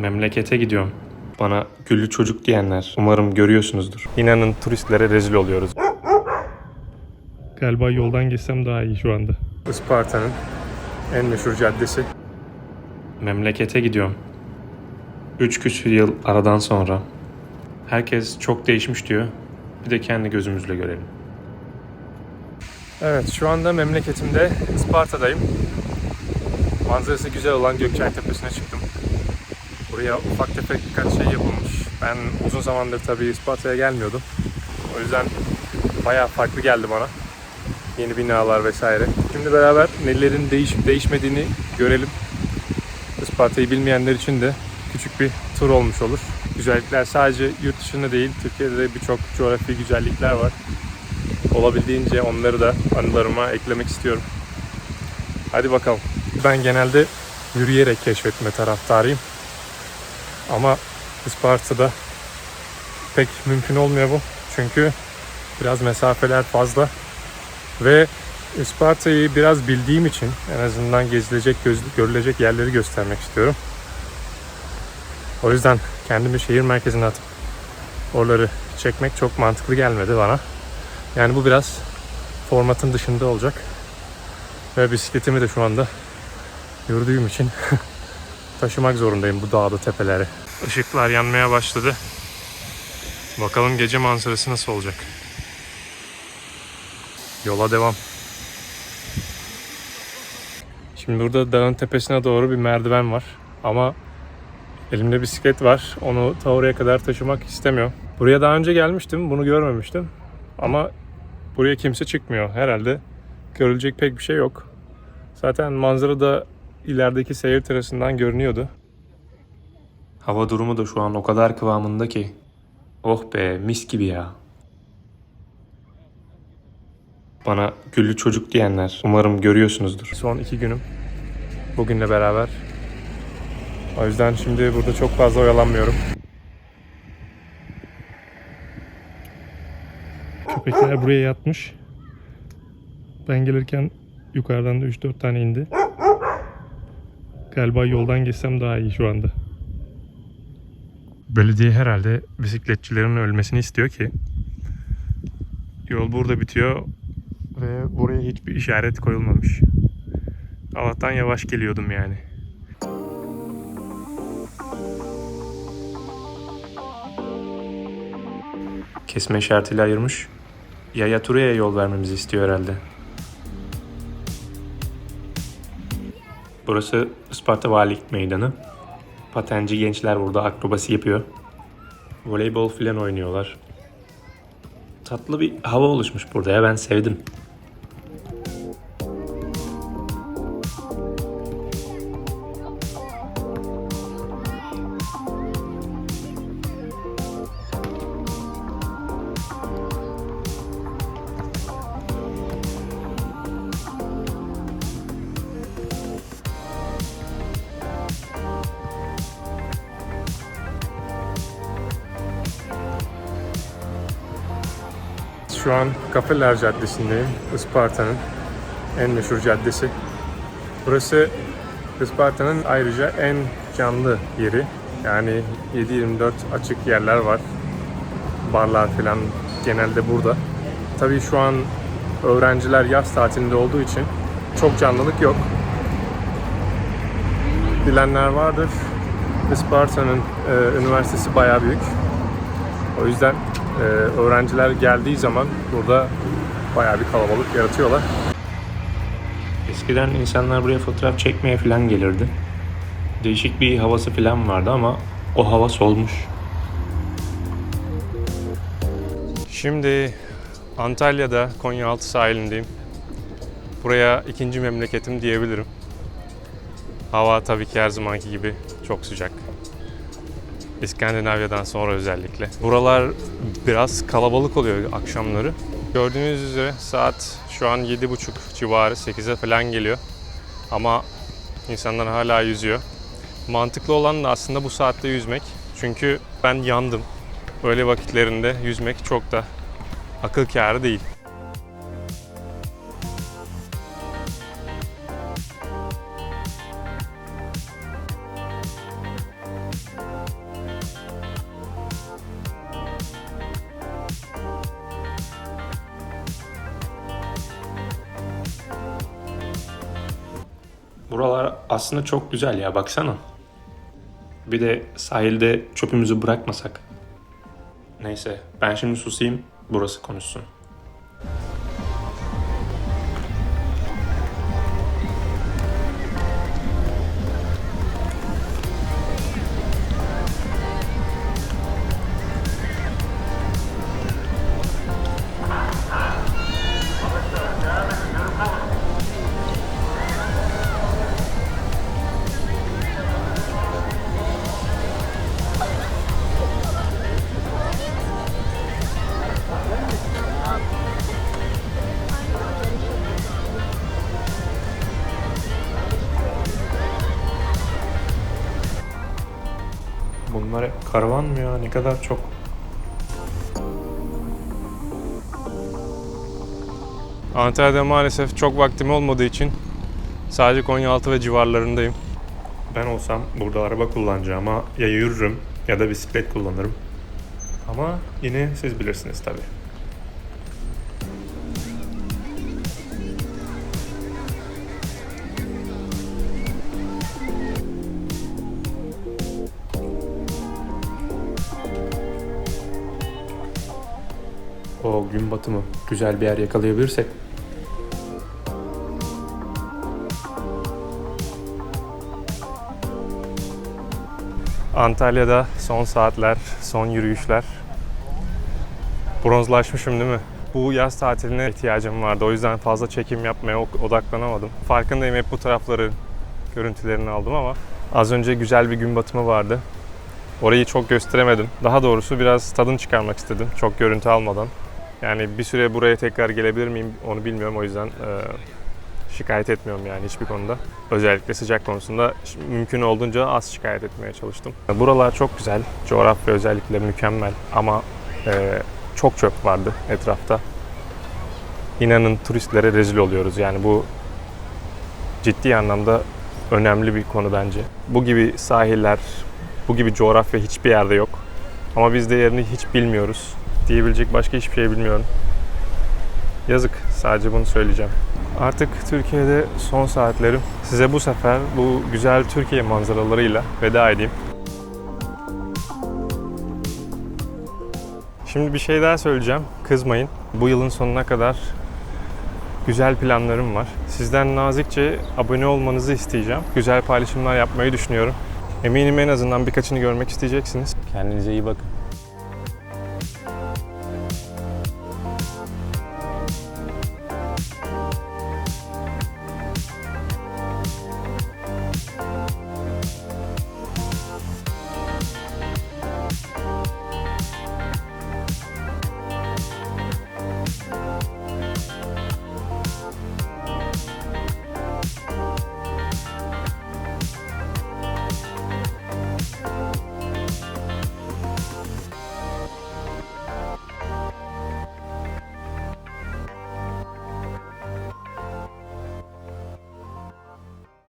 Memlekete gidiyorum. Bana güllü çocuk diyenler umarım görüyorsunuzdur. İnanın turistlere rezil oluyoruz. Galiba yoldan geçsem daha iyi şu anda. Isparta'nın en meşhur caddesi. Memlekete gidiyorum. Üç küsür yıl aradan sonra. Herkes çok değişmiş diyor. Bir de kendi gözümüzle görelim. Evet şu anda memleketimde Isparta'dayım. Manzarası güzel olan Gökçen Tepesi'ne çıktım. Buraya ufak tefek birkaç şey yapılmış. Ben uzun zamandır tabii Isparta'ya gelmiyordum. O yüzden bayağı farklı geldi bana. Yeni binalar vesaire. Şimdi beraber nelerin değişip değişmediğini görelim. Isparta'yı bilmeyenler için de küçük bir tur olmuş olur. Güzellikler sadece yurt dışında değil, Türkiye'de de birçok coğrafi güzellikler var. Olabildiğince onları da anılarıma eklemek istiyorum. Hadi bakalım. Ben genelde yürüyerek keşfetme taraftarıyım. Ama Isparta'da pek mümkün olmuyor bu. Çünkü biraz mesafeler fazla. Ve Isparta'yı biraz bildiğim için en azından gezilecek, görülecek yerleri göstermek istiyorum. O yüzden kendimi şehir merkezine atıp oraları çekmek çok mantıklı gelmedi bana. Yani bu biraz formatın dışında olacak. Ve bisikletimi de şu anda yürüdüğüm için taşımak zorundayım bu dağda tepelere. Işıklar yanmaya başladı. Bakalım gece manzarası nasıl olacak. Yola devam. Şimdi burada dağın tepesine doğru bir merdiven var. Ama elimde bisiklet var. Onu ta oraya kadar taşımak istemiyorum. Buraya daha önce gelmiştim. Bunu görmemiştim. Ama buraya kimse çıkmıyor. Herhalde görülecek pek bir şey yok. Zaten manzara da ilerideki seyir terasından görünüyordu. Hava durumu da şu an o kadar kıvamında ki. Oh be mis gibi ya. Bana güllü çocuk diyenler umarım görüyorsunuzdur. Son iki günüm bugünle beraber. O yüzden şimdi burada çok fazla oyalanmıyorum. Köpekler buraya yatmış. Ben gelirken yukarıdan da 3-4 tane indi. Galiba yoldan geçsem daha iyi şu anda. Belediye herhalde bisikletçilerin ölmesini istiyor ki yol burada bitiyor ve buraya hiçbir işaret koyulmamış. Allah'tan yavaş geliyordum yani. Kesme işaretiyle ayırmış. Yaya Ture'ye yol vermemizi istiyor herhalde. Burası Isparta Valilik Meydanı. Patenci gençler burada akrobasi yapıyor. Voleybol filan oynuyorlar. Tatlı bir hava oluşmuş burada ya ben sevdim. Şu an Kafeler Caddesi'ndeyim. Isparta'nın en meşhur caddesi. Burası Isparta'nın ayrıca en canlı yeri. Yani 7-24 açık yerler var. Barlar falan genelde burada. Tabii şu an öğrenciler yaz tatilinde olduğu için çok canlılık yok. Bilenler vardır. Isparta'nın e, üniversitesi bayağı büyük. O yüzden e, öğrenciler geldiği zaman burada bayağı bir kalabalık yaratıyorlar. Eskiden insanlar buraya fotoğraf çekmeye falan gelirdi. Değişik bir havası falan vardı ama o hava solmuş. Şimdi Antalya'da Konyaaltı sahilindeyim. Buraya ikinci memleketim diyebilirim. Hava tabii ki her zamanki gibi çok sıcak. İskandinavya'dan sonra özellikle. Buralar biraz kalabalık oluyor akşamları. Gördüğünüz üzere saat şu an 7.30 civarı 8'e falan geliyor. Ama insanlar hala yüzüyor. Mantıklı olan da aslında bu saatte yüzmek. Çünkü ben yandım. Öyle vakitlerinde yüzmek çok da akıl kârı değil. Buralar aslında çok güzel ya baksana. Bir de sahilde çöpümüzü bırakmasak. Neyse ben şimdi susayım burası konuşsun. Bunlar hep karavan mı ya? Ne kadar çok. Antalya'da maalesef çok vaktim olmadığı için sadece Konyaaltı ve civarlarındayım. Ben olsam burada araba kullanacağım ama ya yürürüm ya da bisiklet kullanırım. Ama yine siz bilirsiniz tabii. O gün batımı güzel bir yer yakalayabilirsek Antalya'da son saatler, son yürüyüşler. Bronzlaşmışım değil mi? Bu yaz tatiline ihtiyacım vardı. O yüzden fazla çekim yapmaya odaklanamadım. Farkındayım hep bu tarafları görüntülerini aldım ama az önce güzel bir gün batımı vardı. Orayı çok gösteremedim. Daha doğrusu biraz tadını çıkarmak istedim. Çok görüntü almadan. Yani bir süre buraya tekrar gelebilir miyim onu bilmiyorum. O yüzden e, şikayet etmiyorum yani hiçbir konuda. Özellikle sıcak konusunda mümkün olduğunca az şikayet etmeye çalıştım. Buralar çok güzel. Coğrafya özellikle mükemmel ama e, çok çöp vardı etrafta. İnanın turistlere rezil oluyoruz. Yani bu ciddi anlamda önemli bir konu bence. Bu gibi sahiller, bu gibi coğrafya hiçbir yerde yok. Ama biz de yerini hiç bilmiyoruz. Diyebilecek başka hiçbir şey bilmiyorum. Yazık. Sadece bunu söyleyeceğim. Artık Türkiye'de son saatlerim. Size bu sefer bu güzel Türkiye manzaralarıyla veda edeyim. Şimdi bir şey daha söyleyeceğim. Kızmayın. Bu yılın sonuna kadar güzel planlarım var. Sizden nazikçe abone olmanızı isteyeceğim. Güzel paylaşımlar yapmayı düşünüyorum. Eminim en azından birkaçını görmek isteyeceksiniz. Kendinize iyi bakın.